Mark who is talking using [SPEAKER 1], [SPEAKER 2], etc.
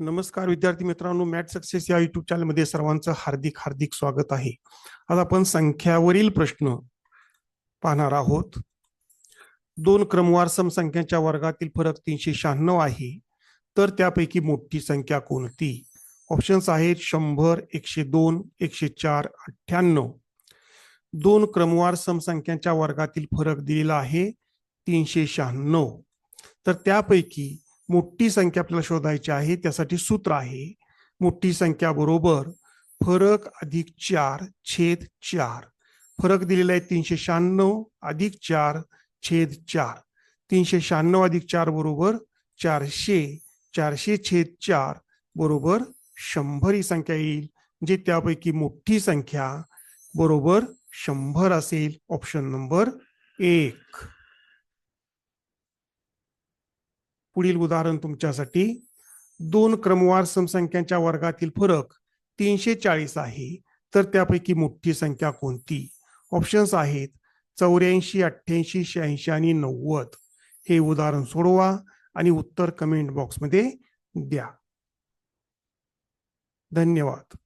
[SPEAKER 1] नमस्कार विद्यार्थी मित्रांनो मॅट सक्सेस या युट्यूब चॅनलमध्ये सर्वांचं हार्दिक हार्दिक स्वागत आहे. आज आपण संख्यावरील प्रश्न पाहणार आहोत. दोन क्रमवार समसंख्यांच्या वर्गातील फरक तीनशे शहाण्णव आहे. तर त्यापैकी मोठी संख्या कोणती? ऑप्शन्स आहेत शंभर एकशे दोन एकशे चार अठ्ठ्याण्णव. दोन क्रमवार समसंख्यांच्या वर्गातील फरक दिलेला आहे तीनशे शहाण्णव. तर त्यापैकी मोठी संख्या आपल्याला शोधायची आहे त्यासाठी सूत्र आहे. मोठी संख्या बरोबर फरक अधिक चार छेद चार. फरक दिलेला आहे तीनशे शहाण्णव अधिक चार छेद चार. तीनशे शहाण्णव अधिक चार बरोबर चारशे. चारशे छेद चार बरोबर शंभर ही संख्या येईल म्हणजे त्यापैकी मोठी संख्या बरोबर शंभर असेल. ऑप्शन नंबर एक. पुढील उदाहरण तुमच्यासाठी. दोन क्रमवार समसंख्यांच्या वर्गातील फरक तीनशे चाळीस आहे. तर त्यापैकी मोठी संख्या कोणती? ऑप्शन्स आहेत चौऱ्याऐंशी अठ्ठ्याऐंशी शहाऐंशी आणि नव्वद. हे उदाहरण सोडवा आणि उत्तर कमेंट बॉक्समध्ये द्या. धन्यवाद.